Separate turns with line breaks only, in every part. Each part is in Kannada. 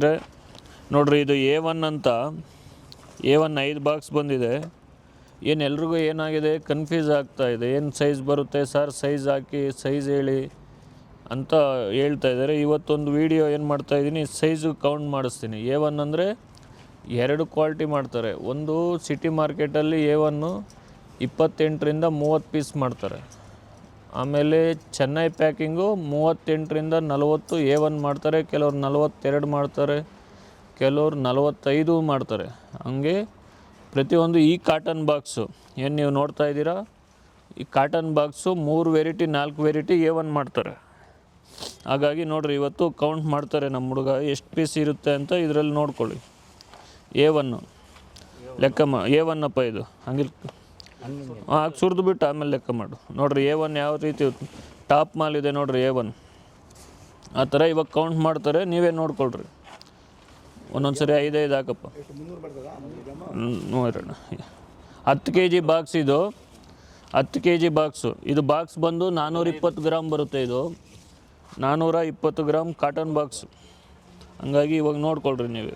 ಸ್ನೇಹಿತರೆ ನೋಡ್ರಿ ಇದು ಎ ಒನ್ ಅಂತ ಎ ಒನ್ ಐದು ಬಾಕ್ಸ್ ಬಂದಿದೆ. ಏನು ಎಲ್ರಿಗೂ ಏನಾಗಿದೆ? ಕನ್ಫ್ಯೂಸ್ ಆಗ್ತಾ ಇದೆ. ಏನು ಸೈಜ್ ಬರುತ್ತೆ? ಸರ್ ಸೈಜ್ ಹಾಕಿ ಸೈಜ್ ಹೇಳಿ ಅಂತ ಹೇಳ್ತಾ ಇದ್ದಾರೆ. ಇವತ್ತೊಂದು ವೀಡಿಯೋ ಏನು ಮಾಡ್ತಾ ಇದ್ದೀನಿ? ಸೈಜು ಕೌಂಟ್ ಮಾಡಿಸ್ತೀನಿ. ಎ ಒನ್ ಅಂದರೆ ಎರಡು ಕ್ವಾಲಿಟಿ ಮಾಡ್ತಾರೆ. ಒಂದು ಸಿಟಿ ಮಾರ್ಕೆಟಲ್ಲಿ ಎ ಒನ್ನು ಇಪ್ಪತ್ತೆಂಟರಿಂದ ಮೂವತ್ತು ಪೀಸ್ ಮಾಡ್ತಾರೆ. ಆಮೇಲೆ ಚೆನ್ನೈ ಪ್ಯಾಕಿಂಗು ಮೂವತ್ತೆಂಟರಿಂದ ನಲವತ್ತು ಎ ಒನ್ ಮಾಡ್ತಾರೆ, ಕೆಲವ್ರು ನಲವತ್ತೆರಡು ಮಾಡ್ತಾರೆ, ಕೆಲವ್ರು ನಲವತ್ತೈದು ಮಾಡ್ತಾರೆ. ಹಂಗೆ ಪ್ರತಿಯೊಂದು ಈ ಕಾಟನ್ ಬಾಕ್ಸು ಏನು ನೀವು ನೋಡ್ತಾ ಇದ್ದೀರಾ? ಈ ಕಾಟನ್ ಬಾಕ್ಸು ಮೂರು ವೆರೈಟಿ ನಾಲ್ಕು ವೆರೈಟಿ ಎ ಒನ್ ಮಾಡ್ತಾರೆ. ಹಾಗಾಗಿ ನೋಡಿರಿ, ಇವತ್ತು ಕೌಂಟ್ ಮಾಡ್ತಾರೆ ನಮ್ಮ ಹುಡುಗ. ಎಷ್ಟು ಪೀಸ್ ಇರುತ್ತೆ ಅಂತ ಇದರಲ್ಲಿ ನೋಡ್ಕೊಳ್ಳಿ. ಎ ಒನ್ನು ಲೆಕ್ಕ ಎ ಒನ್ ಅಪ್ಪ ಇದು. ಹಂಗಿಲ್ ಹಾಂ ಸುರಿದು ಬಿಟ್ಟು ಆಮೇಲೆ ಲೆಕ್ಕ ಮಾಡು. ನೋಡ್ರಿ ಎ ಒನ್ ಯಾವ ರೀತಿ ಟಾಪ್ ಮಾಲ್ ಇದೆ ನೋಡ್ರಿ ಎ ಒನ್ ಆ ಥರ ಇವಾಗ ಕೌಂಟ್ ಮಾಡ್ತಾರೆ, ನೀವೇ ನೋಡ್ಕೊಳ್ರಿ. ಒಂದೊಂದು ಸರಿ ಐದೈದು ಹಾಕಪ್ಪ. ನೋಡೋಣ. ಹತ್ತು ಕೆ ಜಿ ಬಾಕ್ಸ್ ಇದು. ಹತ್ತು ಕೆ ಜಿ ಬಾಕ್ಸು. ಇದು ಬಾಕ್ಸ್ ಬಂದು ನಾನ್ನೂರ ಇಪ್ಪತ್ತು ಗ್ರಾಮ್ ಬರುತ್ತೆ ಇದು. ನಾನ್ನೂರ ಇಪ್ಪತ್ತು ಗ್ರಾಮ್ ಕಾಟನ್ ಬಾಕ್ಸ್ ಹಂಗಾಗಿ ಇವಾಗ ನೋಡ್ಕೊಳ್ರಿ ನೀವು.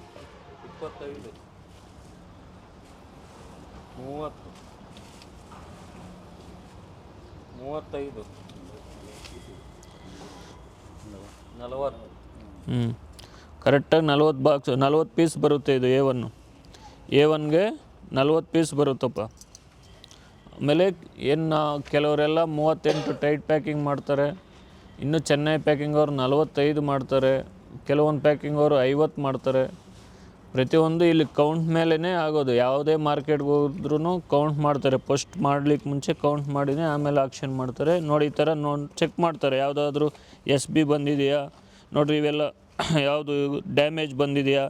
ಮೂವತ್ತು. ಮೂವತ್ತೈದು. ನಲವತ್ತು.
ಹ್ಞೂ ಕರೆಕ್ಟಾಗಿ ನಲ್ವತ್ತು ಬಾಕ್ಸ್ ನಲ್ವತ್ತು ಪೀಸ್ ಬರುತ್ತೆ ಇದು ಎ ಒನ್ನು ಎ ಒನ್ಗೆ ನಲ್ವತ್ತು ಪೀಸ್ ಬರುತ್ತಪ್ಪ. ಆಮೇಲೆ ಏನು ಕೆಲವರೆಲ್ಲ ಮೂವತ್ತೆಂಟು ಟೈಟ್ ಪ್ಯಾಕಿಂಗ್ ಮಾಡ್ತಾರೆ. ಇನ್ನು ಚೆನ್ನೈ ಪ್ಯಾಕಿಂಗ್ ಅವರು ನಲವತ್ತೈದು ಮಾಡ್ತಾರೆ. ಕೆಲವೊಂದು ಪ್ಯಾಕಿಂಗ್ ಅವರು ಐವತ್ತು ಮಾಡ್ತಾರೆ. ಪ್ರತಿಯೊಂದು ಇಲ್ಲಿ ಕೌಂಟ್ ಮೇಲೇ ಆಗೋದು. ಯಾವುದೇ ಮಾರ್ಕೆಟ್ಗೆ ಹೋದ್ರೂ ಕೌಂಟ್ ಮಾಡ್ತಾರೆ. ಫಸ್ಟ್ ಮಾಡ್ಲಿಕ್ಕೆ ಮುಂಚೆ ಕೌಂಟ್ ಮಾಡಿನೇ ಆಮೇಲೆ ಆಕ್ಷನ್ ಮಾಡ್ತಾರೆ. ನೋಡಿ, ಈ ಥರ ನೋಡಿ ಚೆಕ್ ಮಾಡ್ತಾರೆ. ಯಾವುದಾದ್ರೂ ಎಸ್ ಬಿ ಬಂದಿದೆಯಾ? ನೋಡಿರಿ, ಇವೆಲ್ಲ ಯಾವುದು ಡ್ಯಾಮೇಜ್ ಬಂದಿದೆಯಾ?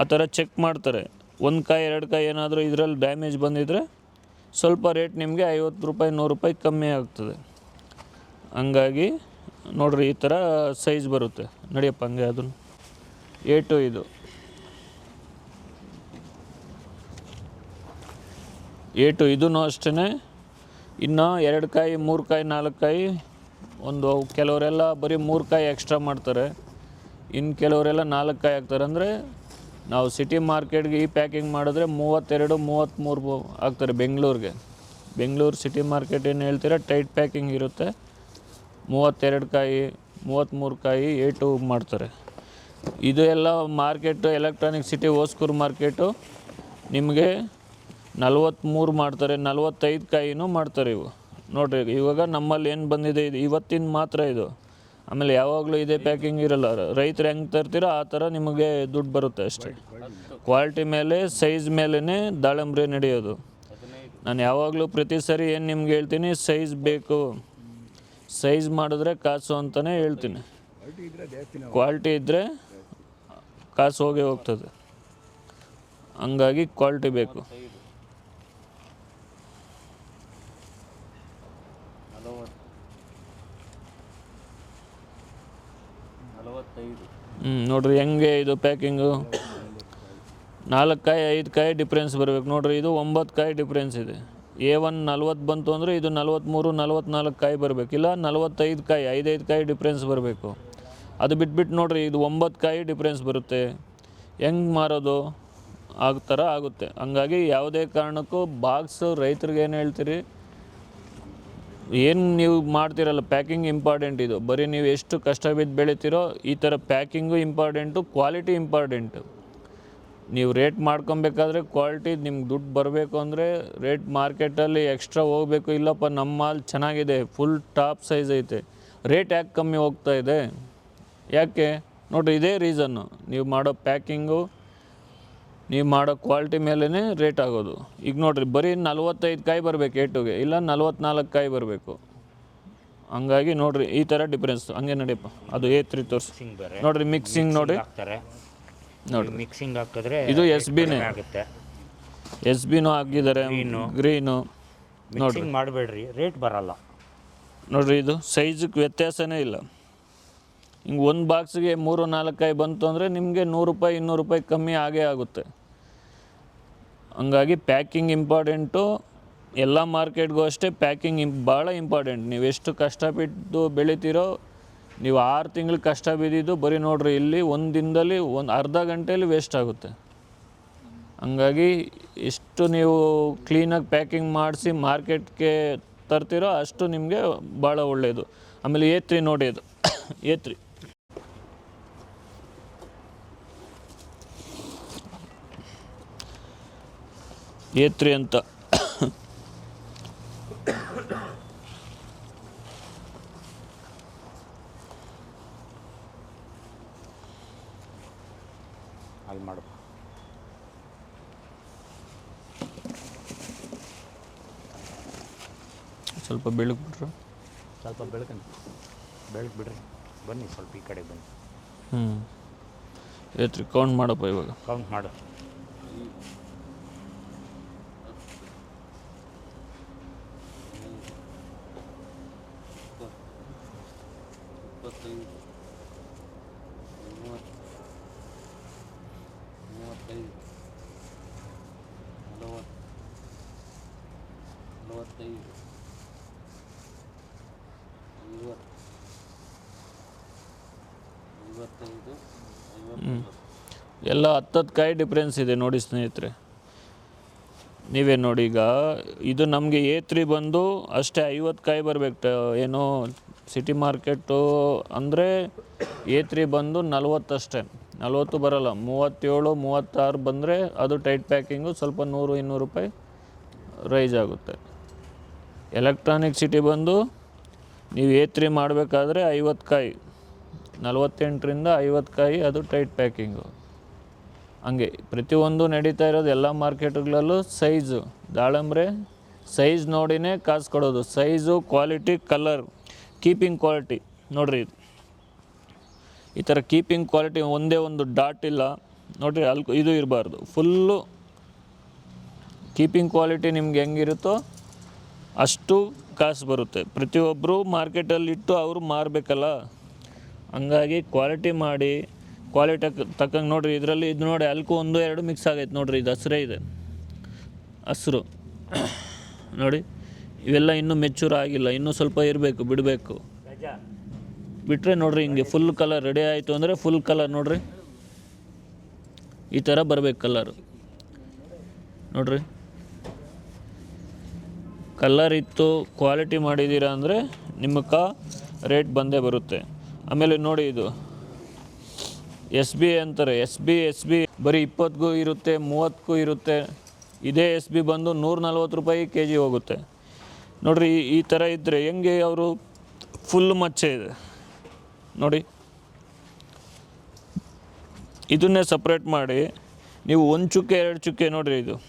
ಆ ಥರ ಚೆಕ್ ಮಾಡ್ತಾರೆ. ಒಂದು ಕಾಯಿ, ಎರಡು ಕಾಯಿ ಏನಾದರೂ ಇದರಲ್ಲಿ ಡ್ಯಾಮೇಜ್ ಬಂದಿದ್ದರೆ ಸ್ವಲ್ಪ ರೇಟ್ ನಿಮಗೆ ಐವತ್ತು ರೂಪಾಯಿ, ನೂರು ರೂಪಾಯಿ ಕಮ್ಮಿ ಆಗ್ತದೆ. ಹಂಗಾಗಿ ನೋಡಿರಿ, ಈ ಥರ ಸೈಜ್ ಬರುತ್ತೆ. ನಡಿಯಪ್ಪ, ಹಂಗೆ ಅದನ್ನು ಏಟು ಇದು. ಎ ಟು ಇದೂ ಅಷ್ಟೇ ಇನ್ನು ಎರಡು ಕಾಯಿ ಮೂರು ಕಾಯಿ ನಾಲ್ಕು ಕಾಯಿ ಒಂದು ಕೆಲವರೆಲ್ಲ ಬರೀ ಮೂರು ಕಾಯಿ ಎಕ್ಸ್ಟ್ರಾ ಮಾಡ್ತಾರೆ. ಇನ್ನು ಕೆಲವರೆಲ್ಲ ನಾಲ್ಕು ಕಾಯಿ ಹಾಕ್ತಾರೆ ಅಂದರೆ ನಾವು ಸಿಟಿ ಮಾರ್ಕೆಟ್ಗೆ ಈ ಪ್ಯಾಕಿಂಗ್ ಮಾಡಿದ್ರೆ ಮೂವತ್ತೆರಡು, ಮೂವತ್ತ್ಮೂರು ಹಾಕ್ತಾರೆ ಬೆಂಗಳೂರಿಗೆ. ಬೆಂಗಳೂರು ಸಿಟಿ ಮಾರ್ಕೆಟ್ ಏನು ಹೇಳ್ತೀರಾ? ಟೈಟ್ ಪ್ಯಾಕಿಂಗ್ ಇರುತ್ತೆ. ಮೂವತ್ತೆರಡು ಕಾಯಿ ಮೂವತ್ತ್ಮೂರು ಕಾಯಿ ಎ ಟು ಮಾಡ್ತಾರೆ. ಇದು ಎಲ್ಲ market Electronic City Hoskur market ನಿಮಗೆ ನಲ್ವತ್ತ್ಮೂರು ಮಾಡ್ತಾರೆ, ನಲ್ವತ್ತೈದು ಕಾಯಿನೂ ಮಾಡ್ತಾರೆ ಇವು. ನೋಡಿರಿ, ಇವಾಗ ನಮ್ಮಲ್ಲಿ ಏನು ಬಂದಿದೆ ಇದು? ಇವತ್ತಿನ ಮಾತ್ರ ಇದು. ಆಮೇಲೆ ಯಾವಾಗಲೂ ಇದೇ ಪ್ಯಾಕಿಂಗ್ ಇರಲ್ಲ. ರೈತರು ಹೆಂಗೆ ತರ್ತೀರೋ ಆ ಥರ ನಿಮಗೆ ದುಡ್ಡು ಬರುತ್ತೆ ಅಷ್ಟೇ. ಕ್ವಾಲಿಟಿ ಮೇಲೆ ಸೈಜ್ ಮೇಲೇ ದಾಳಂಬ್ರಿ ನಡೆಯೋದು. ನಾನು ಯಾವಾಗಲೂ ಪ್ರತಿ ಸರಿ ಏನು ನಿಮ್ಗೆ ಹೇಳ್ತೀನಿ ಸೈಜ್ ಬೇಕು. ಸೈಜ್ ಮಾಡಿದ್ರೆ ಕಾಸು ಅಂತಲೇ ಹೇಳ್ತೀನಿ. ಕ್ವಾಲಿಟಿ ಇದ್ದರೆ ಕಾಸು ಹೋಗೇ ಹೋಗ್ತದೆ. ಹಂಗಾಗಿ ಕ್ವಾಲಿಟಿ ಬೇಕು
ಐದು ನಲವತ್ತು ನಲವತ್ತೈದು
ಹ್ಞೂ ನೋಡ್ರಿ, ಹೆಂಗೆ ಇದು ಪ್ಯಾಕಿಂಗು ನಾಲ್ಕು ಕಾಯಿ, ಐದು ಕಾಯಿ ಡಿಫ್ರೆನ್ಸ್ ಬರಬೇಕು. ನೋಡ್ರಿ, ಇದು ಒಂಬತ್ತು ಕಾಯಿ ಡಿಫ್ರೆನ್ಸ್ ಇದೆ. ಎ ಒನ್ ನಲ್ವತ್ತು ಬಂತು ಅಂದರೆ ಇದು ನಲ್ವತ್ತ್ಮೂರು ನಲ್ವತ್ನಾಲ್ಕು ಕಾಯಿ ಬರಬೇಕು. ಇಲ್ಲ, ನಲ್ವತ್ತೈದು ಕಾಯಿ, ಐದೈದು ಕಾಯಿ ಡಿಫ್ರೆನ್ಸ್ ಬರಬೇಕು. ಅದು ಬಿಟ್ಬಿಟ್ಟು ನೋಡ್ರಿ, ಇದು ಒಂಬತ್ತು ಕಾಯಿ ಡಿಫ್ರೆನ್ಸ್ ಬರುತ್ತೆ. ಹೆಂಗೆ ಮಾರೋದು? ಆ ಥರ ಆಗುತ್ತೆ. ಹಂಗಾಗಿ ಯಾವುದೇ ಕಾರಣಕ್ಕೂ ಬಾಕ್ಸು ರೈತರಿಗೆ ಏನು ಹೇಳ್ತೀರಿ? ಏನು ನೀವು ಮಾಡ್ತೀರಲ್ಲ ಪ್ಯಾಕಿಂಗ್ ಇಂಪಾರ್ಟೆಂಟ್ ಇದು. ಬರೀ ನೀವು ಎಷ್ಟು ಕಷ್ಟ ಬಿದ್ದು ಬೆಳಿತೀರೋ ಈ ಥರ ಪ್ಯಾಕಿಂಗು ಇಂಪಾರ್ಟೆಂಟು ಕ್ವಾಲಿಟಿ ಇಂಪಾರ್ಟೆಂಟು ನೀವು ರೇಟ್ ಮಾಡ್ಕೊಬೇಕಾದ್ರೆ ಕ್ವಾಲಿಟಿ ನಿಮ್ಗೆ ದುಡ್ಡು ಬರಬೇಕು ಅಂದರೆ ರೇಟ್ ಮಾರ್ಕೆಟಲ್ಲಿ ಎಕ್ಸ್ಟ್ರಾ ಹೋಗಬೇಕು, ಇಲ್ಲಪ್ಪ ನಮ್ಮ ಮಾಲ್ ಚೆನ್ನಾಗಿದೆ ಫುಲ್ ಟಾಪ್ ಸೈಜ್ ಐತೆ. ರೇಟ್ ಯಾಕೆ ಕಮ್ಮಿ ಹೋಗ್ತಾ ಇದೆ? ಯಾಕೆ? ನೋಡಿರಿ, ಇದೇ ರೀಸನ್ನು ನೀವು ಮಾಡೋ ಪ್ಯಾಕಿಂಗು ನೀವು ಮಾಡೋ ಕ್ವಾಲಿಟಿ ಮೇಲೇ ರೇಟ್ ಆಗೋದು. ಈಗ ನೋಡಿರಿ ಬರೀ ನಲ್ವತ್ತೈದು ಕಾಯಿ ಬರಬೇಕು ಏಟುಗೆ ಇಲ್ಲ ನಲ್ವತ್ನಾಲ್ಕು ಕಾಯಿ ಬರಬೇಕು. ಹಂಗಾಗಿ ನೋಡಿರಿ ಈ ಥರ ಡಿಫ್ರೆನ್ಸ್ ಹಂಗೆ ನಡಿಯಪ್ಪ. ಅದು ಏ ತ್ರೀ ತೋರಿಸಿ. ನೋಡಿರಿ ಮಿಕ್ಸಿಂಗ್ ನೋಡಿ.
ಹಾಕ್ತಾರೆ.
ನೋಡಿರಿ.
ಮಿಕ್ಸಿಂಗ್ ಹಾಕಿದ್ರೆ
ಇದು ಎಸ್ ಬಿನೇ
ಆಗುತ್ತೆ.
ಎಸ್ ಬಿನೂ ಹಾಕಿದ್ದಾರೆ. ಗ್ರೀನು
ಮಿಕ್ಸಿಂಗ್ ಮಾಡಬೇಡ್ರಿ ರೇಟ್ ಬರಲ್ಲ.
ನೋಡಿರಿ ಇದು ಸೈಜಕ್ಕೆ ವ್ಯತ್ಯಾಸನೇ ಇಲ್ಲ. ಹಿಂಗೆ ಒಂದು ಬಾಕ್ಸ್ಗೆ ಮೂರು, ನಾಲ್ಕೈ ಬಂತು ಅಂದರೆ ನಿಮಗೆ ನೂರು ರೂಪಾಯಿ, ಇನ್ನೂರು ರೂಪಾಯಿ ಕಮ್ಮಿ ಆಗೇ ಆಗುತ್ತೆ. ಹಂಗಾಗಿ ಪ್ಯಾಕಿಂಗ್ ಇಂಪಾರ್ಟೆಂಟು, ಎಲ್ಲ ಮಾರ್ಕೆಟ್ಗೂ ಅಷ್ಟೇ ಪ್ಯಾಕಿಂಗ್ ಇಂಪ್, ಭಾಳ ಇಂಪಾರ್ಟೆಂಟ್. ನೀವು ಎಷ್ಟು ಕಷ್ಟಪಟ್ಟು ಬೆಳಿತೀರೋ, ನೀವು ಆರು ತಿಂಗಳು ಕಷ್ಟ ಬಿದ್ದಿದ್ದು ಬರೀ ನೋಡ್ರಿ, ಇಲ್ಲಿ ಒಂದು ದಿನದಲ್ಲಿ ಒಂದು ಅರ್ಧ ಗಂಟೆಯಲ್ಲಿ ವೇಸ್ಟ್ ಆಗುತ್ತೆ. ಹಂಗಾಗಿ ಎಷ್ಟು ನೀವು ಕ್ಲೀನಾಗಿ ಪ್ಯಾಕಿಂಗ್ ಮಾಡಿಸಿ ಮಾರ್ಕೆಟ್ಗೆ ತರ್ತೀರೋ ಅಷ್ಟು ನಿಮಗೆ ಭಾಳ ಒಳ್ಳೆಯದು ಆಮೇಲೆ ಏತ್ರಿ ನೋಡಿ ಅದು. ಏತ್ರಿ ಏತ್ರಿ ಅಂತ.
ಅಲ್ಲಿ ಮಾಡು.
ಸ್ವಲ್ಪ ಬೆಳಕು ಬಿಟ್ರು
ಸ್ವಲ್ಪ ಬೆಳಕಂడి ಬೆಳಕು ಬಿಡ್ರಿ. ಬನ್ನಿ ಸ್ವಲ್ಪ ಈ ಕಡೆ ಬನ್ನಿ.
ಹ್ಞೂ ಏತ್ರಿ ಕೌಂಟ್ ಮಾಡಪ್ಪ ಇವಾಗ.
ಕೌಂಟ್ ಮಾಡು
ಇಪ್ಪತ್ತೈದು ಮೂವತ್ತು ಮೂವತ್ತೈದು ನಲವತ್ತು ನಲವತ್ತೈದು ಐವತ್ತು ಐವತ್ತೈದು ಐವತ್ತೊಂಬತ್ತು
ಎಲ್ಲ ಹತ್ತತ್ತು ಕಾಯಿ ಡಿಫ್ರೆನ್ಸ್ ಇದೆ ನೋಡಿ ಸ್ನೇಹಿತರೆ. ನೀವೇ ನೋಡಿ ಈಗ, ಇದು ನಮಗೆ ಎ ತ್ರೀ ಬಂದು ಅಷ್ಟೇ ಐವತ್ತು ಕಾಯಿ ಬರಬೇಕು. ಏನು ಸಿಟಿ ಮಾರ್ಕೆಟು ಅಂದರೆ ಎ ತ್ರೀ ಬಂದು ನಲ್ವತ್ತಷ್ಟೇ ನಲ್ವತ್ತು ಬರೋಲ್ಲ, ಮೂವತ್ತೇಳು, ಮೂವತ್ತಾರು ಬಂದರೆ ಅದು ಟೈಟ್ ಪ್ಯಾಕಿಂಗು ಸ್ವಲ್ಪ ನೂರು, ಇನ್ನೂರು ರೂಪಾಯಿ ರೈಸ್ ಆಗುತ್ತೆ. ಎಲೆಕ್ಟ್ರಾನಿಕ್ ಸಿಟಿ ಬಂದು ನೀವು ಎ ತ್ರೀ ಮಾಡಬೇಕಾದ್ರೆ ಐವತ್ತು ಕಾಯಿ ನಲ್ವತ್ತೆಂಟರಿಂದ ಐವತ್ತು ಕಾಯಿ ಅದು ಟೈಟ್ ಪ್ಯಾಕಿಂಗು ಹಂಗೆ ಪ್ರತಿಯೊಂದು ನಡೀತಾ ಇರೋದು ಎಲ್ಲ ಮಾರ್ಕೆಟ್ಗಳಲ್ಲೂ ಸೈಜು. ದಾಳಂಬ್ರೆ, ಸೈಜ್ ನೋಡಿನೇ ಕಾಸು ಕೊಡೋದು. Size, quality, colour, keeping quality. ನೋಡಿರಿ ಇದು. ಈ ಥರ ಕೀಪಿಂಗ್ ಕ್ವಾಲಿಟಿ ಒಂದೇ ಒಂದು ಡಾಟ್ ಇಲ್ಲ. ನೋಡಿರಿ ಅಲ್ಲಿ ಇದು ಇರಬಾರ್ದು. ಫುಲ್ಲು ಕೀಪಿಂಗ್ ಕ್ವಾಲಿಟಿ ನಿಮ್ಗೆ ಹೆಂಗಿರುತ್ತೋ ಅಷ್ಟು ಕಾಸು ಬರುತ್ತೆ. ಪ್ರತಿಯೊಬ್ಬರು ಮಾರ್ಕೆಟಲ್ಲಿ ಇಟ್ಟು ಅವರು ಮಾರಬೇಕಲ್ಲ. ಹಂಗಾಗಿ ಕ್ವಾಲಿಟಿ ಮಾಡಿ ಕ್ವಾಲಿಟಿ ತಕ್ಕಂಗೆ ನೋಡಿರಿ, ಇದರಲ್ಲಿ ಇದು ನೋಡಿ, ಅಲ್ಕು ಒಂದು, ಎರಡು ಮಿಕ್ಸ್ ಆಗೈತೆ ನೋಡಿರಿ, ಇದು ಹಸ್ರೇ ಇದೆ. ಹಸ್ರು. ನೋಡಿ, ಇವೆಲ್ಲ ಇನ್ನೂ ಮೆಚೂರ್ ಆಗಿಲ್ಲ, ಇನ್ನೂ ಸ್ವಲ್ಪ ಇರಬೇಕು, ಬಿಡಬೇಕು. ಬಿಟ್ಟರೆ ನೋಡಿರಿ ಹಿಂಗೆ ಫುಲ್ ಕಲರ್ ರೆಡಿ ಆಯಿತು ಅಂದರೆ ಫುಲ್ ಕಲರ್ ನೋಡಿರಿ. ಈ ಥರ ಬರಬೇಕು ಕಲರು ನೋಡಿರಿ. ಕಲರ್ ಇತ್ತು ಕ್ವಾಲಿಟಿ ಮಾಡಿದ್ದೀರಾ ಅಂದರೆ ನಿಮ್ಮಕ್ಕ ರೇಟ್ ಬಂದೇ ಬರುತ್ತೆ. ಆಮೇಲೆ ನೋಡಿ ಇದು. ಎಸ್ ಬಿ ಅಂತಾರೆ, ಎಸ್ ಬಿ ಎಸ್ ಬಿ. ಬರೀ ಇಪ್ಪತ್ತಿಗೂ ಇರುತ್ತೆ ಮೂವತ್ತಕ್ಕೂ ಇರುತ್ತೆ. ಇದೇ ಎಸ್ ಬಿ ಬಂದು ನೂರ ನಲ್ವತ್ತು ರೂಪಾಯಿ ಕೆ ಜಿ ಹೋಗುತ್ತೆ. ನೋಡಿರಿ, ಈ- ಥರ ಇದ್ದರೆ ಹೆಂಗೆ ಅವರು ಫುಲ್ ಮಚ್ಚೆ ಇದೆ. ನೋಡಿ. ಇದನ್ನೇ ಸಪ್ರೇಟ್ ಮಾಡಿ, ನೀವು ಒಂದು ಚುಕ್ಕೆ, ಎರಡು ಚುಕ್ಕೆ ನೋಡಿರಿ ಇದು.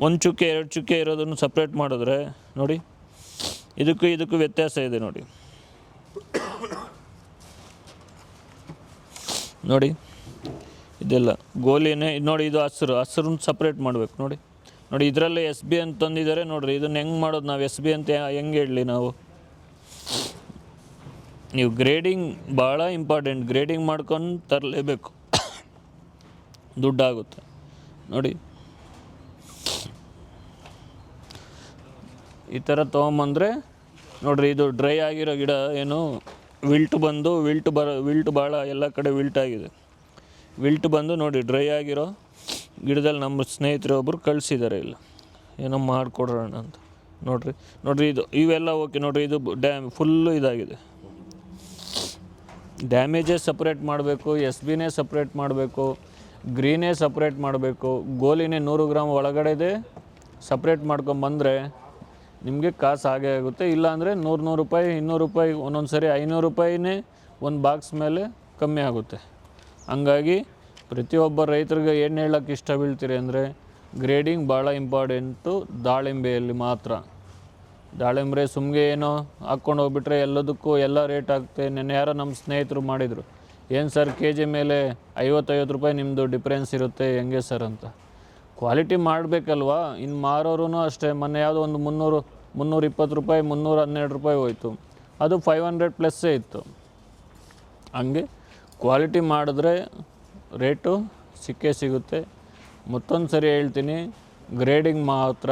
ಒಂದು ಚುಕ್ಕೆ, ಎರಡು ಚುಕ್ಕೆ ಇರೋದನ್ನು ಸಪ್ರೇಟ್ ಮಾಡಿದ್ರೆ, ನೋಡಿ. ಇದಕ್ಕೂ ಇದಕ್ಕೂ ವ್ಯತ್ಯಾಸ ಇದೆ, ನೋಡಿ. ನೋಡಿ, ಇದೆಲ್ಲ ಗೋಲಿನೇ, ನೋಡಿ ಇದು ಹಸ್ರು, ಹಸ್ರನ್ನ ಸಪ್ರೇಟ್ ಮಾಡಬೇಕು, ನೋಡಿ. ನೋಡಿ, ಇದರಲ್ಲೇ ಎಸ್ ಬಿ ಅಂತ ತಂದಿದ್ದಾರೆ ನೋಡಿರಿ, ಇದನ್ನು ಹೆಂಗೆ ಮಾಡೋದು ನಾವು? ಎಸ್ ಬಿ ಅಂತ ಹೆಂಗೆ ಹೇಳಲಿ ನಾವು? ನೀವು ಗ್ರೇಡಿಂಗ್ ಭಾಳ ಇಂಪಾರ್ಟೆಂಟ್ ಗ್ರೇಡಿಂಗ್ ಮಾಡ್ಕೊಂಡು ತರಲೇಬೇಕು. ದುಡ್ಡಾಗುತ್ತೆ. ನೋಡಿ. ಈ ಥರ ತೊಗೊಂಬಂದರೆ, ನೋಡ್ರಿ ಇದು ಡ್ರೈ ಆಗಿರೋ ಗಿಡ ಏನು ವಿಲ್ಟ್ ಬಂದು ವಿಲ್ಟ್ ಬರ, ವಿಲ್ಟ್ ಭಾಳ ಎಲ್ಲ ಕಡೆ ವಿಲ್ಟ್ ಆಗಿದೆ. ವಿಲ್ಟ್ ಬಂದು ನೋಡಿ, ಡ್ರೈ ಆಗಿರೋ ಗಿಡದಲ್ಲಿ ನಮ್ಮ ಸ್ನೇಹಿತರು ಒಬ್ಬರು ಕಳಿಸಿದ್ದಾರೆ ಇಲ್ಲ. ಏನೋ ಮಾಡಿಕೊಡೋಣ ಅಂತ. ನೋಡ್ರಿ ನೋಡ್ರಿ ಇದು, ಇವೆಲ್ಲ ಓಕೆ ನೋಡ್ರಿ, ಇದು ಡ್ಯಾಮ್ ಫುಲ್ಲು ಇದಾಗಿದೆ. ಡ್ಯಾಮೇಜೇ ಸಪ್ರೇಟ್ ಮಾಡಬೇಕು ಎಸ್ ಬಿನೇ ಸಪ್ರೇಟ್ ಮಾಡಬೇಕು ಗ್ರೀನೇ ಸಪ್ರೇಟ್ ಮಾಡಬೇಕು, ಗೋಲಿನೇ ನೂರು ಗ್ರಾಮ್ ಒಳಗಡೆದೇ ಸಪ್ರೇಟ್ ಮಾಡ್ಕೊಂಬಂದರೆ ನಿಮಗೆ ಕಾಸು ಹಾಗೆ ಆಗುತ್ತೆ. ಇಲ್ಲಾಂದರೆ ನೂರು ನೂರು ರೂಪಾಯಿ, ಇನ್ನೂರು ರೂಪಾಯಿ, ಒಂದೊಂದು ಸರಿ ಐನೂರು ರೂಪಾಯಿನೇ ಒಂದು ಬಾಕ್ಸ್ ಮೇಲೆ ಕಮ್ಮಿ ಆಗುತ್ತೆ. ಹಂಗಾಗಿ ಪ್ರತಿಯೊಬ್ಬ ರೈತರಿಗೆ ಏನು ಹೇಳೋಕ್ಕೆ ಇಷ್ಟ ಬೀಳ್ತೀರಿ ಅಂದರೆ ಗ್ರೇಡಿಂಗ್ ಭಾಳ ಇಂಪಾರ್ಟೆಂಟು ದಾಳಿಂಬೆಯಲ್ಲಿ ಮಾತ್ರ. ದಾಳಿಂಬೆ ಸುಮ್ಗೆ ಏನೋ ಹಾಕ್ಕೊಂಡು ಹೋಗ್ಬಿಟ್ರೆ ಎಲ್ಲದಕ್ಕೂ ಎಲ್ಲ ರೇಟ್ ಆಗುತ್ತೆ. ನೆನ್ನೆ ಯಾರೋ ನಮ್ಮ ಸ್ನೇಹಿತರು ಮಾಡಿದರು, ಏನು ಸರ್ ಕೆ ಜಿ ಮೇಲೆ ಐವತ್ತೈವತ್ತು ರೂಪಾಯಿ ನಿಮ್ಮದು ಡಿಫ್ರೆನ್ಸ್ ಇರುತ್ತೆ, ಹೆಂಗೆ ಸರ್ ಅಂತ. ಕ್ವಾಲಿಟಿ ಮಾಡಬೇಕಲ್ವಾ? ಇನ್ನು ಮಾರೋರು ಅಷ್ಟೇ, ಮೊನ್ನೆ ಯಾವುದೋ ಒಂದು ಮುನ್ನೂರು ಮುನ್ನೂರ ಇಪ್ಪತ್ತು ರೂಪಾಯಿ ಮುನ್ನೂರ ಹನ್ನೆರಡು ರೂಪಾಯಿ ಹೋಯಿತು. ಅದು ಫೈವ್ ಹಂಡ್ರೆಡ್ ಪ್ಲಸ್ಸೇ ಇತ್ತು. ಹಂಗೆ ಕ್ವಾಲಿಟಿ ಮಾಡಿದ್ರೆ ರೇಟು ಸಿಕ್ಕೇ ಸಿಗುತ್ತೆ. ಮತ್ತೊಂದು ಸರಿ ಹೇಳ್ತೀನಿ ಗ್ರೇಡಿಂಗ್ ಮಾತ್ರ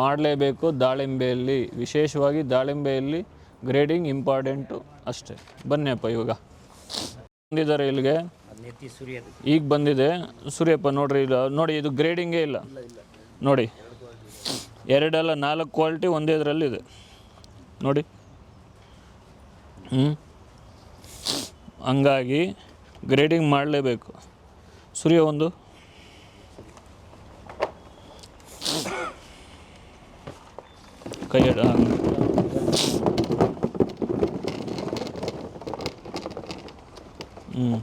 ಮಾಡಲೇಬೇಕು ದಾಳಿಂಬೆಯಲ್ಲಿ. ವಿಶೇಷವಾಗಿ ದಾಳಿಂಬೆಯಲ್ಲಿ ಗ್ರೇಡಿಂಗ್ ಇಂಪಾರ್ಟೆಂಟು ಅಷ್ಟೇ. ಬನ್ನಿಯಪ್ಪ ಇವಾಗ. ಬಂದಿದ್ದಾರೆ ಇಲ್ಲಿಗೆ. ಈಗ ಬಂದಿದೆ ಸೂರ್ಯಪ್ಪ ನೋಡ್ರಿ ಇಲ್ಲ ನೋಡಿ ಇದು ಗ್ರೇಡಿಂಗೇ ಇಲ್ಲ. ನೋಡಿ. ಎರಡಲ್ಲ ನಾಲ್ಕು ಕ್ವಾಲಿಟಿ ಒಂದೇ ಇದರಲ್ಲಿದೆ ನೋಡಿ. ಹ್ಞೂ ಹಂಗಾಗಿ ಗ್ರೇಡಿಂಗ್ ಮಾಡಲೇಬೇಕು. ಸೂರ್ಯ ಒಂದು. ಕೈ ಎಡ. ಹಂಗೆ ಹ್ಞೂ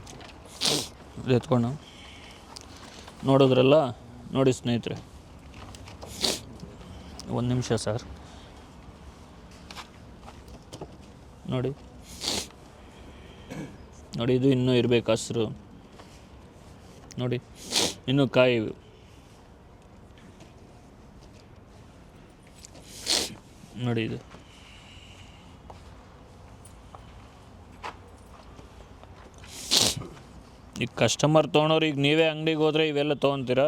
ಇದು ಎತ್ಕೊಂಡು. ನೋಡಿದ್ರಲ್ಲ? ನೋಡಿ ಸ್ನೇಹಿತರೆ. ಒಂದು ನಿಮಿಷ ಸರ್. ನೋಡಿ. ನೋಡಿ, ಇದು ಇನ್ನೂ ಇರಬೇಕು ಹಸಿರು. ನೋಡಿ, ಇನ್ನೂ ಕಾಯಿ ನೋಡಿ ಇದು. ಈಗ ಕಸ್ಟಮರ್ ತೊಗೊಳೋರು ಈಗ ನೀವೇ ಅಂಗಡಿಗೆ ಹೋದರೆ ಇವೆಲ್ಲ ತೊಗೊತೀರಾ?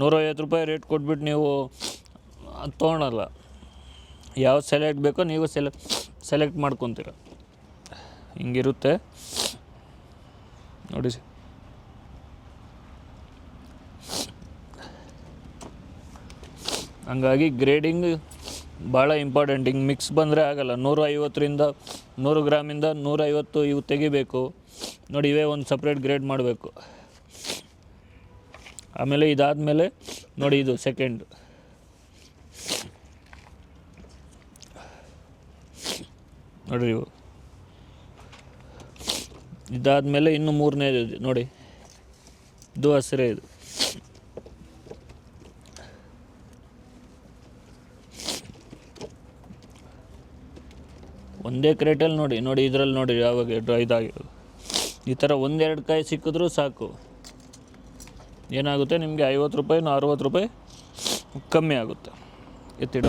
ನೂರೈವತ್ತು ರೂಪಾಯಿ ರೇಟ್ ಕೊಟ್ಬಿಟ್ಟು ನೀವು ತೊಗೊಳಲ್ಲ. ಯಾವ ಸೆಲೆಕ್ಟ್ ಬೇಕೋ ನೀವು ಸೆಲೆಕ್ಟ್ ಸೆಲೆಕ್ಟ್ ಮಾಡ್ಕೊತೀರ. ಹಿಂಗಿರುತ್ತೆ. ನೋಡಿ ಹಂಗಾಗಿ ಗ್ರೇಡಿಂಗ್ ಭಾಳ ಇಂಪಾರ್ಟೆಂಟ್ ಹಿಂಗೆ ಮಿಕ್ಸ್ ಬಂದರೆ ಆಗಲ್ಲ. ನೂರ ಐವತ್ತರಿಂದ ನೂರು ಗ್ರಾಮಿಂದ ನೂರೈವತ್ತು ಇವು ತೆಗಿಬೇಕು. ನೋಡಿ ಇವೇ ಒಂದು ಸಪ್ರೇಟ್ ಗ್ರೇಡ್ ಮಾಡಬೇಕು. ಆಮೇಲೆ ಇದಾದಮೇಲೆ ನೋಡಿ ಇದು ಸೆಕೆಂಡ್ ನೋಡಿರಿ ಇವು. ಇದಾದಮೇಲೆ ಇನ್ನು ಮೂರನೇದು ಇದೆ, ನೋಡಿ. ಇದು ಹಸಿರೇ ಇದು. ಒಂದೇ ಕ್ರೇಟಲ್ಲಿ ನೋಡಿ ನೋಡಿ ಇದರಲ್ಲಿ ನೋಡಿ ಯಾವಾಗ ಇದಾಗಿರೋದು ಈ ಥರ ಒಂದೆರಡು ಕಾಯಿ ಸಿಕ್ಕಿದ್ರೂ ಸಾಕು. ಏನಾಗುತ್ತೆ? ನಿಮಗೆ ಐವತ್ತು ರೂಪಾಯಿನೂ ಅರುವತ್ತು ರೂಪಾಯಿ ಕಮ್ಮಿ ಆಗುತ್ತೆ. ಎತ್ತಿಡ